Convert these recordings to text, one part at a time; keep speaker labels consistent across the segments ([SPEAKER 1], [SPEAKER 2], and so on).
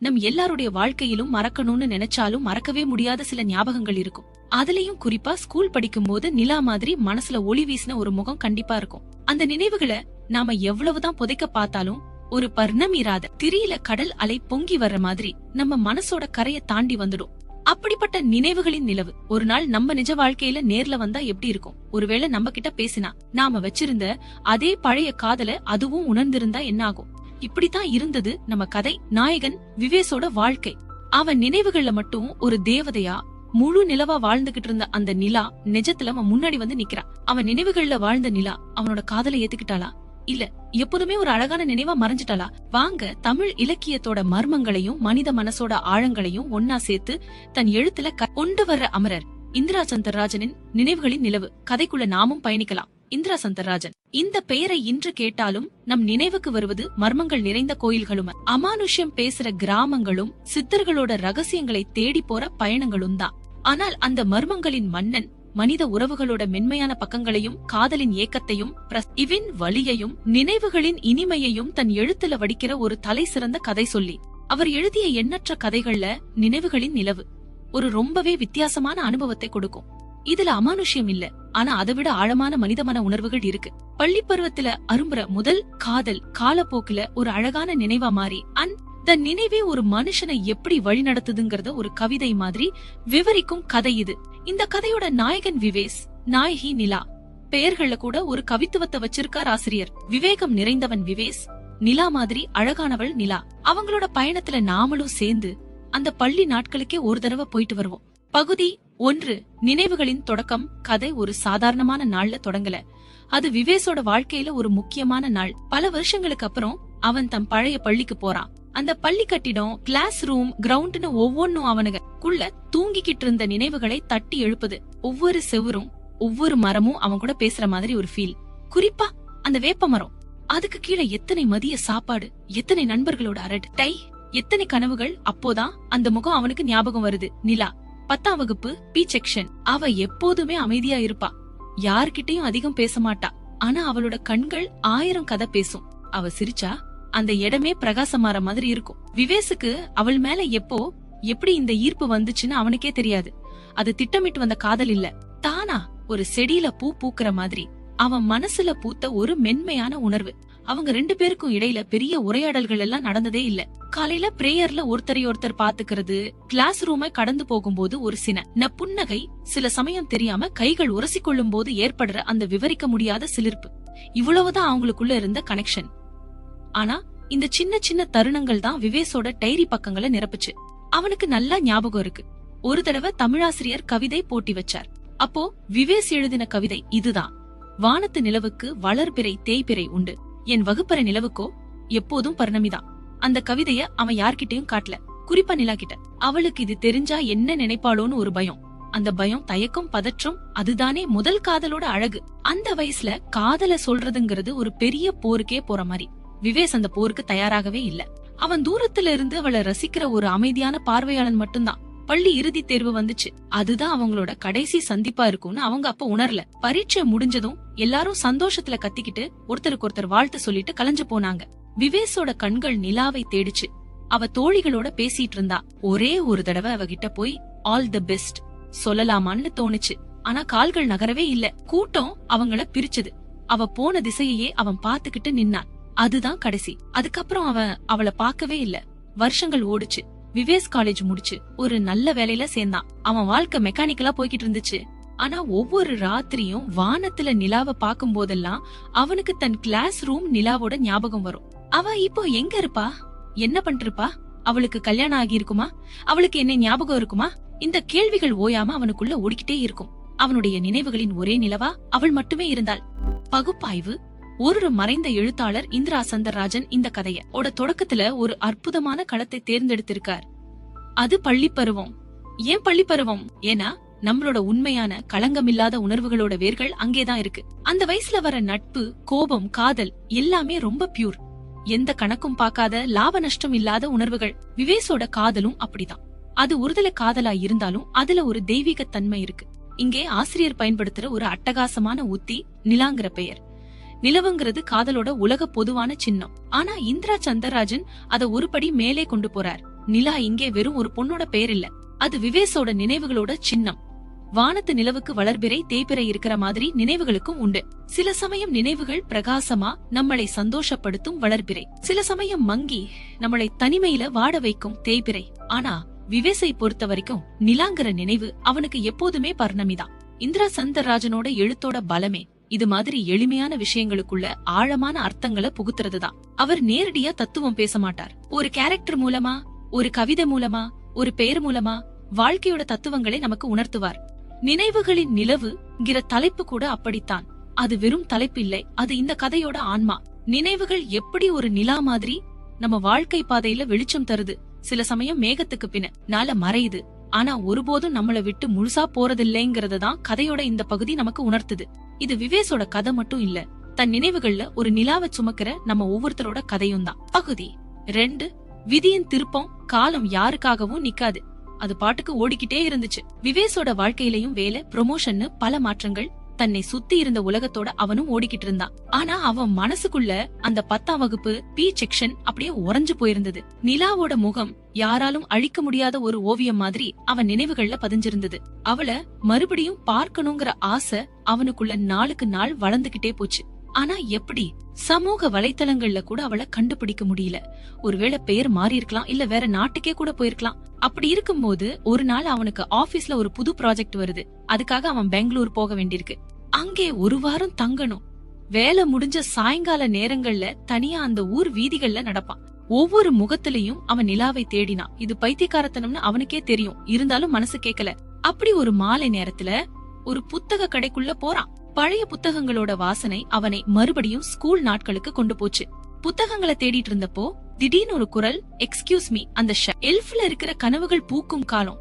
[SPEAKER 1] நம் எல்லாருடைய வாழ்க்கையிலும் மறக்கணும்னு நினைச்சாலும் மறக்கவே முடியாத சில ஞாபகங்கள் இருக்கும். அதுலயும் குறிப்பா ஸ்கூல் படிக்கும்போது நிலா மாதிரி மனசுல ஒளி வீசின ஒரு முகம் கண்டிப்பா இருக்கும். அந்த நினைவுகளை நாம எவ்வளவுதான் புதைக்க பார்த்தாலும் ஒரு பர்ணம் இராத திரியில கடல் அலை பொங்கி வர்ற மாதிரி நம்ம மனசோட கரைய தாண்டி வந்துடும். அப்படிப்பட்ட நினைவுகளின் நிலவு ஒரு நாள் நம்ம நிஜ வாழ்க்கையில நேர்ல வந்தா எப்படி இருக்கும்? ஒருவேளை நம்ம கிட்ட பேசினா நாம வச்சிருந்த அதே பழைய காதல அதுவும் உணர்ந்திருந்தா என்ன ஆகும்? இப்படித்தான் இருந்தது நம்ம கதை நாயகன் விவேசோட வாழ்க்கை. அவன் நினைவுகள்ல மட்டும் ஒரு தேவதையா முழு நிலவா வாழ்ந்துகிட்டு இருந்த அந்த நிலா நிஜத்துல அவன் முன்னாடி வந்து நிக்கிறான் அவன் நினைவுகள்ல வாழ்ந்த நிலா அவனோட காதல ஏத்துக்கிட்டாளா? இல்ல எப்போதுமே ஒரு அழகான நினைவா மறைஞ்சிட்டாளா? வாங்க தமிழ் இலக்கியத்தோட மர்மங்களையும் மனித மனசோட ஆழங்களையும் ஒன்னா சேர்த்து தன் எழுத்துல க- கொண்டு வர்ற அமரர் இந்திரா சந்தர்ராஜனின் நினைவுகளின் நிலவு. கதைக்குள்ள நாமும் பயணிக்கலாம். இந்திரா சந்தராஜன் இந்த பெயரை இன்று கேட்டாலும் நம் நினைவுக்கு வருவது மர்மங்கள் நிறைந்த கோயில்களும். அமானுஷ்யம் பேசுற கிராமங்களும் சித்தர்களோட ரகசியங்களை தேடி போற பயணங்களும் தான். ஆனால் அந்த மர்மங்களின் மன்னன் மனித உறவுகளோட மென்மையான பக்கங்களையும் காதலின் ஏக்கத்தையும் பிரஸ்- இவின் வலியையும் நினைவுகளின் இனிமையையும் தன் எழுத்துல வடிக்கிற ஒரு தலை சிறந்த கதை சொல்லி. அவர் எழுதிய எண்ணற்ற கதைகள்ல நினைவுகளின் நிலவு. ஒரு ரொம்பவே வித்தியாசமான அனுபவத்தை கொடுக்கும். இதுல அமானுஷ்யம் இல்ல. ஆனா அதை விட ஆழமான மனிதமன உணர்வுகள் இருக்கு. பள்ளி பருவத்துல அரும்புற முதல் காதல் காலப்போக்குல ஒரு அழகான நினைவா மாறி அந்த நினைவே ஒரு மனுஷனை எப்படி வழி நடத்துதுங்கறத ஒரு கவிதை மாதிரி விவரிக்கும் கதை இது. இந்த கதையோட நாயகன் விவேஸ் நாயகி நிலா. பெயர்கள்ல கூட ஒரு கவித்துவத்தை வச்சிருக்கார் ஆசிரியர். விவேகம் நிறைந்தவன் விவேஸ் நிலா மாதிரி அழகானவள் நிலா. அவங்களோட பயணத்துல நாமளும் சேர்ந்து அந்த பள்ளி நாட்களுக்கே ஒரு தடவை போயிட்டு வருவோம். பகுதி ஒன்று நினைவுகளின் தொடக்கம் கதை ஒரு சாதாரணமான நாள்ல தொடங்கல. அது விவேசோட வாழ்க்கையில ஒரு முக்கியமான நாள். பல வருஷங்களுக்கு அப்புறம் அவன் தன் பழைய பள்ளிக்கு போறான். அந்த பள்ளி கட்டிடம் கிளாஸ் ரூம் கிரவுண்ட்னு ஒவ்வொன்னும் அவனுக்குள்ள தூங்கிக்கிட்டு இருந்த நினைவுகளை தட்டி எழுப்புது. ஒவ்வொரு செவுரும் ஒவ்வொரு மரமும் அவன் கூட பேசுற மாதிரி ஒரு ஃபீல் குறிப்பா அந்த வேப்ப மரம். அதுக்கு கீழே எத்தனை மதிய சாப்பாடு எத்தனை நண்பர்களோட அரட் டை எத்தனை கனவுகள் அப்போதான் அந்த முகம் அவனுக்கு ஞாபகம் வருது. நிலா பத்தாம் வகுப்பு பி செக்ஷன் அவ எப்போதுமே அமைதியா இருப்பா. யார்கிட்டயும் அதிகம் பேச மாட்டா. ஆனா அவளோட கண்கள் ஆயிரம் கதை பேசும். அவ சிரிச்சா அந்த இடமே பிரகாசமாற மாதிரி இருக்கும். விவேசுக்கு அவள் மேல எப்போ எப்படி இந்த ஈர்ப்பு வந்துச்சுன்னு அவனுக்கே தெரியாது. அது திட்டமிட்டு வந்த காதல் இல்ல. தானா ஒரு செடியில பூ பூக்குற மாதிரி. அவன் மனசுல பூத்த ஒரு மென்மையான உணர்வு. அவங்க ரெண்டு பேருக்கும் இடையில பெரிய உரையாடல்கள் எல்லாம் நடந்ததே இல்ல. காலையில பிரேயர்ல ஒருத்தரை ஒருத்தர் பாத்துக்கிறது கிளாஸ் ரூமை கடந்து போகும்போது ஒரு சின. ந புன்னகை சில சமயம் தெரியாம கைகள் உரசிக்கொள்ளும் போது ஏற்படுற அந்த விவரிக்க முடியாத சிலிர்ப்பு. இவ்வளவுதான் அவங்களுக்குள்ள இருந்த கனெக்ஷன் ஆனா இந்த சின்ன சின்ன தருணங்கள் தான் விவேசோட டைரி பக்கங்களை நிரப்புச்சு. அவனுக்கு நல்லா ஞாபகம் இருக்கு. ஒரு தடவை தமிழாசிரியர் கவிதை போட்டி வச்சார். அப்போ விவேஸ் எழுதின கவிதை இதுதான். வானத்து நிலவுக்கு வளர்பிறை தேய்பிறை உண்டு. என் வகுப்பறை நிலவுக்கோ? எப்போதும் பர்ணமிதான் அந்த கவிதைய அவன் யார்கிட்டயும் காட்டல. குறிப்பா நிலா கிட்ட. அவளுக்கு இது தெரிஞ்சா என்ன நினைப்பாளோன்னு ஒரு பயம். அந்த பயம் தயக்கம் பதற்றம் அதுதானே முதல் காதலோட அழகு. அந்த வயசுல காதல சொல்றதுங்கிறது ஒரு பெரிய போருக்கே போற மாதிரி. விவேஸ் அந்த போருக்கு தயாராகவே இல்ல. அவன் தூரத்துல இருந்து அவளை ரசிக்கிற ஒரு அமைதியான பார்வையாளன் மட்டும்தான். பள்ளி இறுதி தேர்வு வந்துச்சு. அதுதான் அவங்களோட கடைசி சந்திப்பா இருக்கும்னு அவங்க அப்ப உணரல. பரீட்சை முடிஞ்சதும் எல்லாரும் சந்தோஷத்துல கத்திக்கிட்டு ஒருத்தருக்கு ஒருத்தர் வாழ்த்து சொல்லிட்டு கலைஞ்சு போனாங்க. விவேசோட கண்கள் நிலாவை தேடிச்சு. அவ தோழிகளோட பேசிட்டு இருந்தா. ஒரே ஒரு தடவை அவகிட்ட போய் ஆல் தி பெஸ்ட் சொல்லலாமான்னு தோணுச்சு. ஆனா கால்கள் நகரவே இல்ல. கூட்டம் அவங்கள பிரிச்சது. அவ போன திசையையே அவன் பாத்துக்கிட்டு நின்னான். அதுதான் கடைசி. அதுக்கப்புறம் அவன் அவளை பார்க்கவே இல்ல. வருஷங்கள் ஓடுச்சு. விவேஸ் காலேஜ் முடிச்சு ஒரு நல்ல வேலையில சேர்ந்தான். அவன் வாழ்க்கை மெக்கானிக்கலா போய்கிட்டு இருந்துச்சு. ஆனா ஒவ்வொரு ராத்திரியும் வானத்துல நிலாவை பார்க்கும் போதெல்லாம் அவனுக்கு தன் கிளாஸ் ரூம் நிலாவோட ஞாபகம் வரும். அவ இப்போ எங்க இருப்பா? என்ன பண்ணிருப்பா அவளுக்கு கல்யாணம் ஆகி இருக்குமா அவளுக்கு என்ன ஞாபகம் இருக்குமா? இந்த கேள்விகள் ஓயாம அவனுக்குள்ள ஓடிக்கிட்டே இருக்கும். அவனுடைய நினைவுகளின் ஒரே நிலவா அவள் மட்டுமே இருந்தாள். பகுப்பாய்வு ஒரு மறைந்த எழுத்தாளர் இந்திரா சந்தர்ராஜன் இந்த கதைய. ஓட தொடக்கத்துல ஒரு அற்புதமான களத்தை தேர்ந்தெடுத்திருக்கார். அது பள்ளி பருவம். ஏன் பள்ளி பருவம்? ஏன்னா நம்மளோட உண்மையான களங்கமில்லாத உணர்வுகளோட வேர்கள் அங்கேதான் இருக்கு. அந்த வயசுல வர நட்பு கோபம் காதல் எல்லாமே ரொம்ப பியூர் எந்த கணக்கும் பார்க்காத லாப நஷ்டம் இல்லாத உணர்வுகள். விவேசோட காதலும் அப்படிதான். அது ஒருதல காதலா இருந்தாலும் அதுல ஒரு தெய்வீக தன்மை இருக்கு. இங்கே ஆசிரியர் பயன்படுத்துற ஒரு அட்டகாசமான உத்தி நிலாங்கிற பெயர். நிலவுங்கிறது காதலோட உலக பொதுவான சின்னம். ஆனா இந்திரா சந்தராஜன் அத ஒரு படி மேலே கொண்டு போறார். நிலா இங்கே வெறும் ஒரு பொண்ணோட பெயர் இல்ல. அது விவேசோட நினைவுகளோட சின்னம். வானத்து நிலவுக்கு வளர்பிறை தேய்பிறை இருக்கிற மாதிரி நினைவுகளுக்கும் உண்டு. சில சமயம் நினைவுகள் பிரகாசமா நம்மளை சந்தோஷப்படுத்தும் வளர்பிறை. சில சமயம் மங்கி நம்மளை தனிமையில வாட வைக்கும் தேய்பிறை. ஆனா விவேசை பொறுத்த வரைக்கும் நிலாங்கிற நினைவு அவனுக்கு எப்போதுமே பர்ணமிதான். இந்திரா சந்தர்ராஜனோட எழுத்தோட பலமே. இது மாதிரி எளிமையான விஷயங்களுக்குள்ள ஆழமான அர்த்தங்களை புகுத்துறதுதான். அவர் நேரடியா தத்துவம் பேச மாட்டார். ஒரு கேரக்டர் மூலமா ஒரு கவிதை மூலமா ஒரு பெயர் மூலமா வாழ்க்கையோட தத்துவங்களை நமக்கு உணர்த்துவார். நினைவுகளின் நிலவுங்கிற தலைப்பு கூட அப்படித்தான். அது வெறும் தலைப்பு இல்லை அது இந்த கதையோட ஆன்மா. நினைவுகள் எப்படி ஒரு நிலா மாதிரி நம்ம வாழ்க்கை பாதையில வெளிச்சம் தருது. சில சமயம் மேகத்துக்கு பின்ன நால மறையுது. ஆனா ஒருபோதும் நம்மள விட்டு முழுசா போறதில்லைங்கறத தான் கதையோட இந்த பகுதி நமக்கு உணர்த்துது. இது விவேஷோட கதை மட்டும் இல்ல தன் நினைவுகள்ல ஒரு நிலாவை சுமக்கிற நம்ம ஒவ்வொருத்தரோட கதையும் தான். பகுதி ரெண்டு விதியின் திருப்பம் காலம் யாருக்காகவும் நிக்காது. அது பாட்டுக்கு ஓடிக்கிட்டே இருந்துச்சு. விவேஷோட வாழ்க்கையிலயும் வேலை ப்ரொமோஷன்னு பல மாற்றங்கள் தன்னை சுத்தி இருந்த உலகத்தோட அவனும் ஓடிக்கிட்டு இருந்தான். ஆனா அவன் மனசுக்குள்ள அந்த பத்தாம் வகுப்பு பி செக்ஷன் அப்படியே உறைஞ்சு போயிருந்தது. நிலாவோட முகம் யாராலும் அழிக்க முடியாத ஒரு ஓவியம் மாதிரி அவன் நினைவுகள்ல பதிஞ்சிருந்தது. அவள மறுபடியும் பார்க்கணுங்கிற ஆசை அவனுக்குள்ள நாளுக்கு நாள் வளர்ந்துகிட்டே போச்சு. ஆனா எப்படி? சமூக வலைத்தளங்கள்ல கூட அவளை கண்டுபிடிக்க முடியல. ஒருவேளை பெயர் மாறி இருக்கலாம் இல்ல வேற நாட்டுக்கே கூட போயிருக்கலாம். அப்படி இருக்கும்போது ஒரு நாள் அவனுக்கு ஆபீஸ்ல ஒரு புது ப்ராஜெக்ட் வருது. அதுக்காக அவன் பெங்களூர் போக வேண்டியிருக்கு. அங்கே ஒரு வாரம் தங்கணும். வேலை முடிஞ்ச சாயங்கால நேரங்கள்ல தனியா அந்த ஊர் வீதிகள்ல நடப்பான். ஒவ்வொரு முகத்திலையும் அவன் நிலாவை தேடினான். இது பைத்தியக்காரத்தனம்னு அவனுக்கே தெரியும். இருந்தாலும் மனசு கேக்கல. அப்படி ஒரு மாலை நேரத்துல ஒரு புத்தக கடைக்குள்ள போறான். பழைய புத்தகங்களோட வாசனை அவனை மறுபடியும் ஸ்கூல் நாட்களுக்கு கொண்டு போச்சு. புத்தகங்களை தேடிட்டு இருந்தப்போ திடீர்னு ஒரு குரல் எக்ஸ்கியூஸ் மீ அந்த எல்ஃப்ல இருக்கிற கனவுகள் பூக்கும் காலம்.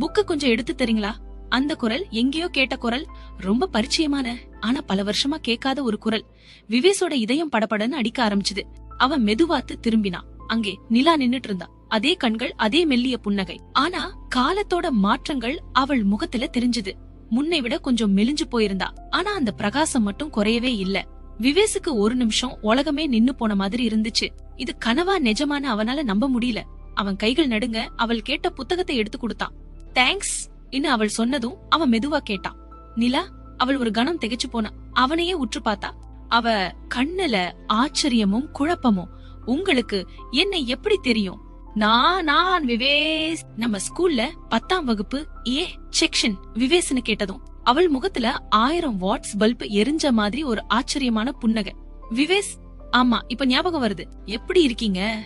[SPEAKER 1] புக்க கொஞ்சம் எடுத்து தரீங்களா? அந்த குரல் எங்கேயோ கேட்ட குரல். ரொம்ப பரிச்சயமான ஆனா பல வருஷமா கேட்காத ஒரு குரல். விவேசோட இதயம் படபடன்னு அடிக்க ஆரம்பிச்சது. அவன் மெதுவாத்து திரும்பினான் அங்கே நிலா நின்னுட்டு இருந்தா அதே கண்கள் அதே மெல்லிய புன்னகை. ஆனா காலத்தோட மாற்றங்கள் அவள் முகத்துல தெரிஞ்சது. முன்னை விட கொஞ்சம் மெலிஞ்சு போயிருந்தா. ஆனா அந்த பிரகாசம் மட்டும் குறையவே இல்ல. விவேசுக்கு ஒரு நிமிஷம் உலகமே நின்னு போன மாதிரி இருந்துச்சு. இது கனவா நிஜமான அவனால நம்ப முடியல. அவன் கைகள் நடுங்க அவள் கேட்ட புத்தகத்தை எடுத்து கொடுத்தான் தேங்க்ஸ் இன்னு அவள் சொன்னதும் அவன் மெதுவா கேட்டான் நிலா அவள் ஒரு கணம் திகைச்சு போனா. அவனையே உற்று பார்த்தா. அவ கண்ணுல ஆச்சரியமும் குழப்பமும். உங்களுக்கு என்னை எப்படி தெரியும்? நான் நான் விவேஸ். நம்ம ஸ்கூல்ல பத்தாம் வகுப்பு ஏ செக்ஷன் விவேஸ்னு கேட்டதும் அவள் முகத்துல ஆயிரம் வாட்ஸ் பல்ப் எரிஞ்ச மாதிரி ஒரு ஆச்சரியமான புன்னகை. விவேஸ் ஆமா இப்ப ஞாபகம் வருது. எப்படி இருக்கீங்க?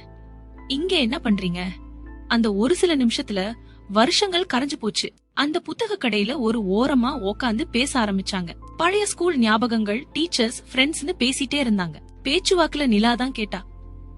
[SPEAKER 1] இங்க என்ன பண்றீங்க? அந்த ஒரு சில நிமிஷத்துல வருஷங்கள் கரைஞ்சு போச்சு. அந்த புத்தக கடையில ஒரு ஓரமா உக்காந்து பேச ஆரம்பிச்சாங்க. பழைய ஸ்கூல் ஞாபகங்கள் டீச்சர்ஸ் ஃப்ரெண்ட்ஸ்னு பேசிட்டே இருந்தாங்க. பேச்சுவாக்குல நிலா தான் கேட்டா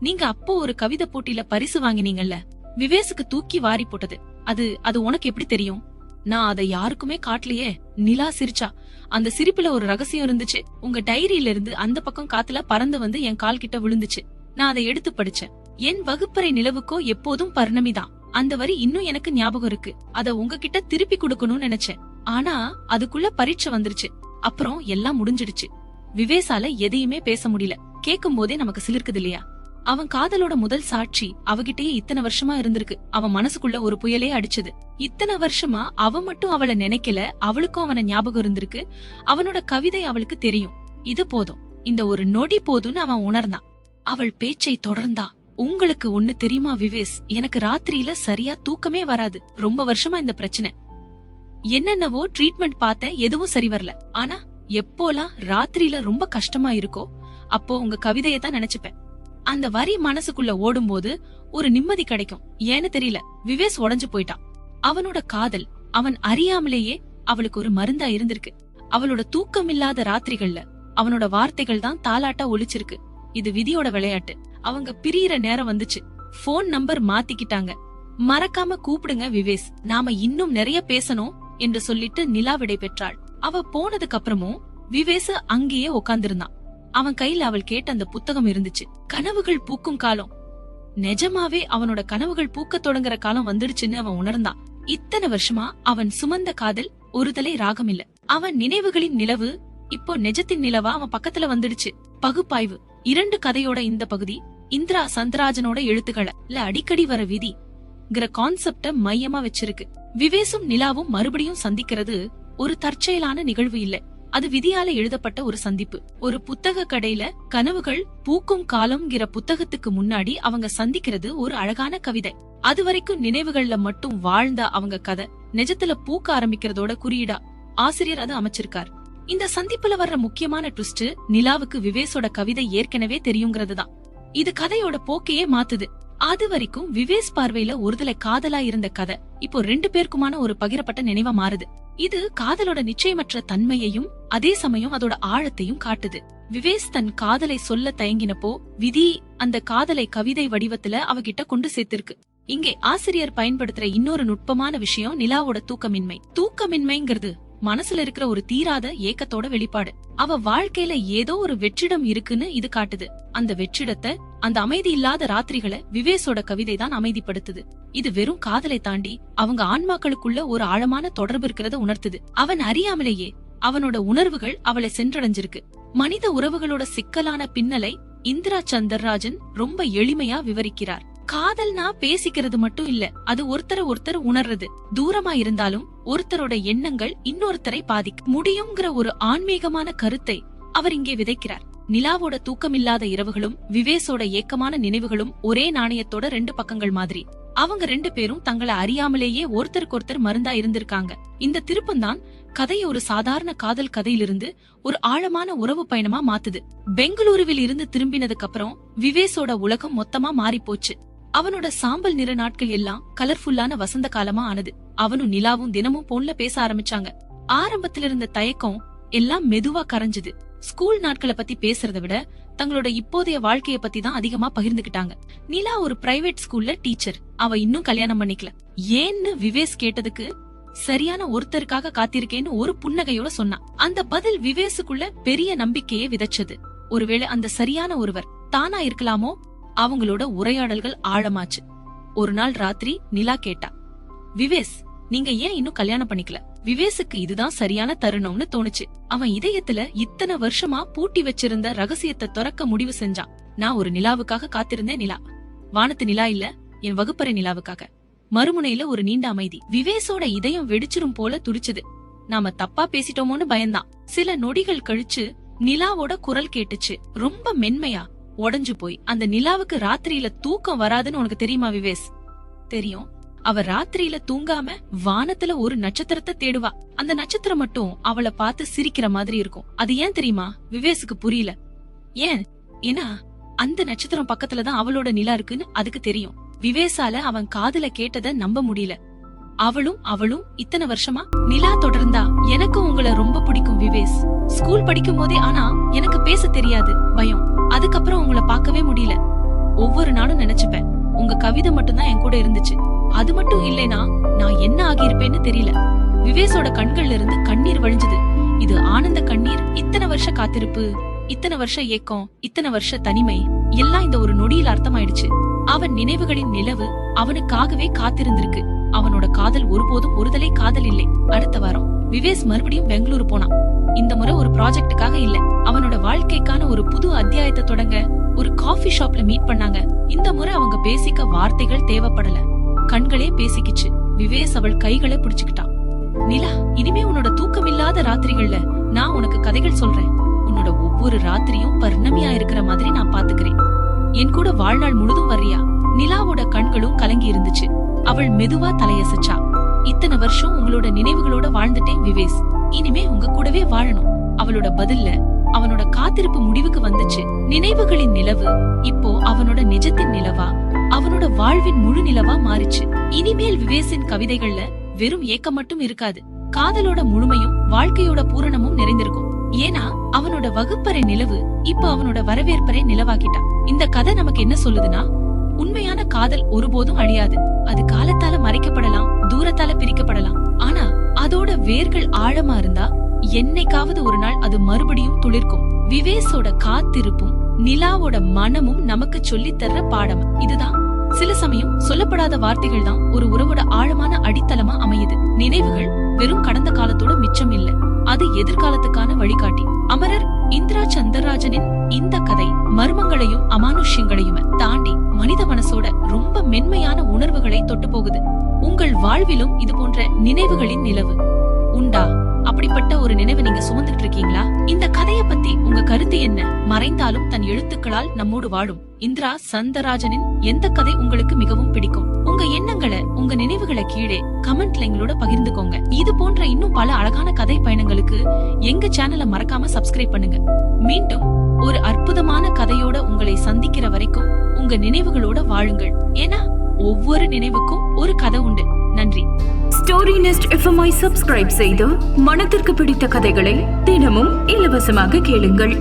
[SPEAKER 1] நீங்க அப்போ ஒரு கவிதை போட்டியில பரிசு வாங்கினீங்கல்ல விவேசுக்கு தூக்கி வாரி போட்டது. அது அது உனக்கு எப்படி தெரியும்? நான் அதை யாருக்குமே காட்டலையே. நிலா சிரிச்சா. அந்த சிரிப்புல ஒரு ரகசியம் இருந்துச்சு. உங்க டைரியில இருந்து அந்த பக்கம் காத்துல பறந்து வந்து என் கால் கிட்ட விழுந்துச்சு. நான் அதை எடுத்து படிச்சேன். என் வகுப்பறை நிலவுக்கோ எப்போதும் பர்ணமிதான் அந்த வரி இன்னும் எனக்கு ஞாபகம் இருக்கு. அத உங்ககிட்ட திருப்பி கொடுக்கணும்னு நினைச்சேன். ஆனா அதுக்குள்ள பரீட்சை வந்துருச்சு. அப்புறம் எல்லாம் முடிஞ்சிடுச்சு. விவேசால எதையுமே பேச முடியல. கேக்கும் போதே நமக்கு சிலிர்க்குது இல்லையா? அவன் காதலோட முதல் சாட்சி அவகிட்டயே இத்தனை வருஷமா இருந்திருக்கு. அவன் மனசுக்குள்ள ஒரு புயலே அடிச்சது. இத்தனை வருஷமா அவ மட்டும் அவளை நினைக்கல. அவளுக்கும் அவன ஞாபகம் இருந்திருக்கு. அவனோட கவிதை அவளுக்கு தெரியும். இது போதும். இந்த ஒரு நொடி போதும்னு அவன் உணர்ந்தான். அவள் பேச்சை தொடர்ந்தா. உங்களுக்கு ஒண்ணு தெரியுமா விவேஸ்? எனக்கு ராத்திரியில சரியா தூக்கமே வராது. ரொம்ப வருஷமா இந்த பிரச்சனை. என்னென்னவோ ட்ரீட்மெண்ட் பார்த்தேன் எதுவும் சரி வரல. ஆனா எப்போலாம் ராத்திரியில ரொம்ப கஷ்டமா இருக்கோ அப்போ உங்க கவிதையை தான் நினைச்சுப்பேன். அந்த வரி மனசுக்குள்ள ஓடும்போது ஒரு நிம்மதி கிடைக்கும். ஏன்னு தெரியல. விவேஸ் உடஞ்சு போயிட்டான். அவனோட காதல் அவன் அறியாமலேயே அவளுக்கு ஒரு மருந்தா இருந்திருக்கு. அவளோட தூக்கம் இல்லாத ராத்திரிகள்ல அவனோட வார்த்தைகள் தான் தாலாட்டா ஒழிச்சிருக்கு இது விதியோட விளையாட்டு. அவங்க பிரியற நேரம் வந்துச்சு. போன் நம்பர் மாத்திக்கிட்டாங்க. மறக்காம கூப்பிடுங்க விவேஸ். நாம இன்னும் நிறைய பேசணும் என்று சொல்லிட்டு நிலா விடை பெற்றாள். அவ போனதுக்கு அப்புறமும் விவேசு அங்கேயே உட்கார்ந்திருந்தான் அவன் கையில அவள் கேட்ட அந்த புத்தகம் இருந்துச்சு. கனவுகள் பூக்கும் காலம். நிஜமாவே அவனோட கனவுகள் பூக்க தொடங்குற காலம் வந்துடுச்சுன்னு அவன் உணர்ந்தான். இத்தனை வருஷமா அவன் சுமந்த காதல் ஒருதலை ராகம் இல்ல அவன் நினைவுகளின் நிலவு இப்போ நிஜத்தின் நிலவா அவன் பக்கத்துல வந்துடுச்சு. பகுப்பாய்வு. இரண்டு கதையோட இந்த பகுதி இந்திரா சந்திராஜனோட எழுத்துக்கள. அடிக்கடி வர விதி கான்செப்ட மையமா வச்சிருக்கு. விவேசும் நிலாவும் மறுபடியும் சந்திக்கிறது ஒரு தற்செயலான நிகழ்வு இல்ல. அது விதியால எழுதப்பட்ட ஒரு சந்திப்பு. ஒரு புத்தக கடையில கனவுகள் பூக்கும் காலம்ங்கிற புத்தகத்துக்கு முன்னாடி அவங்க சந்திக்கிறது ஒரு அழகான கவிதை. அது வரைக்கும் நினைவுகள்ல மட்டும் வாழ்ந்த அவங்க கதை. நிஜத்துல பூக்க ஆரம்பிக்கிறதோட குறியீடா ஆசிரியர் அதை அமைச்சிருக்கார். இந்த சந்திப்புல வர்ற முக்கியமான ட்விஸ்ட் நிலாவுக்கு விவேஸோட கவிதை ஏற்கனவே தெரியுங்கிறது தான் இது கதையோட போக்கையே மாத்துது. அது வரைக்கும் விவேஸ் பார்வையில ஒருதலை காதலா இருந்த கதை இப்போ ரெண்டு பேருக்குமான ஒரு பகிரப்பட்ட நினைவா மாறுது. இது காதலோட நிச்சயமற்ற தன்மையையும் அதே சமயம் அதோட ஆழத்தையும் காட்டுது. விவேஸ் தன் காதலை சொல்ல தயங்கினப்போ விதி அந்த காதலை கவிதை வடிவத்துல அவகிட்ட கொண்டு சேர்த்திருக்கு. இங்கே ஆசிரியர் பயன்படுத்துற இன்னொரு நுட்பமான விஷயம் நிலாவோட தூக்கமின்மை. தூக்கமின்மைங்கிறது மனசுல இருக்கிற ஒரு தீராத ஏக்கத்தோட வெளிப்பாடு. அவ வாழ்க்கையில ஏதோ ஒரு வெற்றிடம் இருக்குன்னு இது காட்டுது. அந்த வெற்றிடத்தை அந்த அமைதி இல்லாத ராத்திரிகளை விவேசோட கவிதை தான் அமைதிப்படுத்துது. இது வெறும் காதலை தாண்டி அவங்க ஆன்மாக்களுக்குள்ள ஒரு ஆழமான தொடர்பு இருக்கிறத உணர்த்துது. அவன் அறியாமலேயே அவனோட உணர்வுகள் அவளை சென்றடைஞ்சிருக்கு. மனித உறவுகளோட சிக்கலான பின்னலை இந்திரா சந்தர்ராஜன் ரொம்ப எளிமையா விவரிக்கிறார். காதல்னா பேசிக்கிறது மட்டும் இல்ல அது ஒருத்தரை ஒருத்தர் உணர்றது. தூரமா இருந்தாலும் ஒருத்தரோட எண்ணங்கள் இன்னொருத்தரை பாதிக்க முடியுங்கிற ஒரு ஆன்மீகமான கருத்தை அவர் இங்கே விதைக்கிறார். நிலாவோட தூக்கமில்லாத இரவுகளும் விவேசோட ஏக்கமான நினைவுகளும் ஒரே நாணயத்தோட ரெண்டு பக்கங்கள் மாதிரி. அவங்க ரெண்டு பேரும் தங்களை அறியாமலேயே ஒருத்தருக்கு ஒருத்தர் மருந்தா இருந்திருக்காங்க. இந்த திருப்பம் தான் கதையை ஒரு சாதாரண காதல் கதையிலிருந்து ஒரு ஆழமான உறவு பயணமா மாத்துது. பெங்களூருவில் இருந்து திரும்பினதுக்கு அப்புறம் விவேசோட உலகம் மொத்தமா மாறி போச்சு அவனோட சாம்பல் நிற நாட்கள் எல்லாம் கலர்ஃபுல்லான வசந்த காலமா ஆனது. அவனும் நிலாவும் தினமும் போன்ல பேச ஆரம்பிச்சாங்க. ஆரம்பத்துல இருந்த தயக்கம் எல்லாம் மெதுவா கரைஞ்சது. ஸ்கூல் நாட்களை பத்தி பேசுறத விட தங்களோட இப்போதைய வாழ்க்கைய பத்தி தான் அதிகமா பகிர்ந்துகிட்டாங்க. நிலா ஒரு பிரைவேட் ஸ்கூல்ல டீச்சர் அவ இன்னும் கல்யாணம் பண்ணிக்கல. ஏன்னு விவேஸ் கேட்டதுக்கு சரியான ஒருத்தருக்காக காத்திருக்கேன்னு ஒரு புன்னகையோட சொன்னான். அந்த பதில் விவேசுக்குள்ள பெரிய நம்பிக்கையை விதைச்சது. ஒருவேளை அந்த சரியான ஒருவர் தானா இருக்கலாமோ? அவங்களோட உரையாடல்கள் ஆழமாச்சு. ஒரு நாள் ராத்திரி நிலா கேட்டா விவேஸ் நீங்க ஏன் இன்னும் கல்யாணம் பண்ணிக்கல? விவேசுக்கு இதுதான் சரியான தருணம்னு தோணுச்சு. அவன் இதயத்துல இத்தனை வருஷமா பூட்டி வச்சிருந்த ரகசியத்தை துறக்க முடிவு செஞ்சான். நான் ஒரு நிலாவுக்காக காத்திருந்தேன் நிலா. வானத்து நிலா இல்ல என் வகுப்பறை நிலாவுக்காக. மறுமுனையில ஒரு நீண்ட அமைதி. விவேசோட இதயம் வெடிச்சிரும் போல துடிச்சது. நாம தப்பா பேசிட்டோமோன்னு பயந்தான். சில நொடிகள் கழிச்சு நிலாவோட குரல் கேட்டுச்சு. ரொம்ப மென்மையா உடைஞ்சு போய் அந்த நிலாவுக்கு ராத்திரியில தூக்கம் வராதுன்னு உனக்கு தெரியுமா விவேஸ்? தெரியும். அவ ராத்திரியில தூங்காம வானத்துல ஒரு நட்சத்திரத்தை தேடுவா. அந்த நட்சத்திரம் மட்டும் அவளை பார்த்து சிரிக்கிற மாதிரி இருக்கும். அது ஏன் தெரியுமா? விவேசுக்கு புரியல. ஏன்? ஏன்னா அந்த நட்சத்திரம் பக்கத்துலதான் அவளோட நிலா இருக்குன்னு அதுக்கு தெரியும். விவேசால அவன் காதுல கேட்டத நம்ப முடியல. அவளும் அவளும் இத்தனை வருஷமா நிலா தொடர்ந்தா எனக்கு உங்களை ரொம்ப பிடிக்கும் விவேஸ். ஸ்கூல் படிக்கும் போதே ஆனா எனக்கு பேச தெரியாது பயம். அதுக்கப்புறம் உங்களை பார்க்கவே முடியல. ஒவ்வொரு நாளும் நினைச்சுப்பேன். உங்க கவிதை மட்டும்தான் என் கூட இருந்துச்சு. அது மட்டும் இல்லைனா நான் என்ன ஆகியிருப்பேன்னு தெரியல. விவேசோட கண்கள்ல இருந்து கண்ணீர் வழிஞ்சது. இது ஆனந்த கண்ணீர் இத்தனை வருஷ காத்திருப்பு இத்தனை வருஷ ஏக்கம் இத்தனை வருஷ தனிமை எல்லாம் இந்த ஒரு நொடியில் அர்த்தமாயிடுச்சு. அவன் நினைவுகளின் நிலவு அவனுக்காகவே காத்திருந்திருக்கு. அவனோட காதல் ஒருபோதும் ஒருதலை காதல் இல்லை. அடுத்த வாரம் விவேஸ் மறுபடியும் பெங்களூர் போனான். இந்த முறை ஒரு ப்ராஜெக்டுக்காக இல்ல. அவனோட வாழ்க்கைக்கான ஒரு புது அத்தியாயத்தை தொடங்க ஒரு காஃபி ஷாப்ல மீட் பண்ணாங்க. இந்த முறை அவங்க பேசிக்க வார்த்தைகள் தேவைப்படல. கண்களே பேசிக்கிச்சு. விவேஸ் அவள் கைகளை பிடிச்சுக்கிட்டான். நிலா இனிமே உன்னோட தூக்கமில்லாத ராத்திரிகள்ல நான் உனக்கு கதைகள் சொல்றேன். உன்னோட ஒவ்வொரு ராத்திரியும் பர்ணமியா இருக்கிற மாதிரி நான் பாத்துக்கிறேன். என் கூட வாழ்நாள் முழுதும் வர்றியா? நிலாவோட கண்களும் கலங்கி இருந்துச்சு. அவள் மெதுவா தலையசைச்சா. இத்தனை வருஷம் உங்களோட நினைவுகளோட வாழ்ந்துட்டேன் விவேஸ். இனிமே உங்க கூடவே வாழணும். அவளோட பதில்ல அவனோட காத்திருப்பு முடிவுக்கு வந்துச்சு. நினைவுகளின் நிலவு இப்போ அவனோட நிஜத்தின் நிலவா? அவனோட வாழ்வின் முழு நிலவா மாறிச்சு. இனிமேல் விவேசின் கவிதைகள்ல வெறும் ஏக்கம் மட்டும் இருக்காது. காதலோட முழுமையும் வாழ்க்கையோட பூரணமும் நிறைந்திருக்கும். ஏன்னா அவனோட வகுப்பறை நிலவு இப்ப அவனோட வரவேற்பறை நிலவாக்கிட்டா. இந்த கதை நமக்கு என்ன சொல்லுதுன்னா உண்மையான காதல் ஒருபோதும் அழியாது. அது காலத்தால மறைக்கப்படலாம் தூரத்தால பிரிக்கப்படலாம். ஆனா அதோட வேர்கள் ஆழமா இருந்தா என்னைக்காவது ஒரு நாள் அது மறுபடியும் துளிர்க்கும். விவேசோட காத்திருப்பும் நிலாவோட மனமும் நமக்கு சொல்லித் தர்ற பாடம் இதுதான். சில சமயம் சொல்லப்படாத வார்த்தைகள் தான் ஒரு உறவோட ஆழமான அடித்தளமா அமையுது. நினைவுகள் வெறும் கடந்த காலத்தோட மிச்சம் இல்ல. அது எதிர்காலத்துக்கான வழிகாட்டி. அமரர் இந்திரா சந்தரராஜனின் இந்த கதை மர்மங்களையும் அமானுஷ்யங்களையும் தாண்டி மனித மனசோட ரொம்ப மென்மையான உணர்வுகளை தொட்டு போகுது. உங்கள் வாழ்விலும் இது போன்ற நினைவுகளின் நிலவு. உண்டா? அப்படிப்பட்ட ஒரு நினைவு நீங்க சுமந்துட்டு இருக்கீங்களா? இந்த கதைய பத்தி உங்க கருத்து என்ன? மறைந்தாலும் தன் எழுத்துக்களால் நம்மோடு வாழும் இந்திரா சந்தராஜனின் எந்த கதை உங்களுக்கு மிகவும் பிடிக்கும்? உங்க எண்ணங்களை உங்க நினைவுகளை கீழே கமெண்ட்ல எங்களோட பகிர்ந்துக்கோங்க. இது போன்ற இன்னும் பல அழகான கதை பயணங்களுக்கு எங்க சேனலை மறக்காம சப்ஸ்கிரைப் பண்ணுங்க. மீண்டும் ஒரு அற்புதமான கதையோட உங்களை சந்திக்கிற வரைக்கும் உங்க நினைவுகளோட வாழுங்கள். ஏன்னா ஒவ்வொரு நினைவுக்கும் ஒரு கதை உண்டு. நன்றி.
[SPEAKER 2] ஸ்டோரி நெஸ்ட் எஃப்எம்ஐ சப்ஸ்கிரைப் செய்து மனதிற்கு பிடித்த கதைகளை தினமும் இலவசமாக கேளுங்கள்.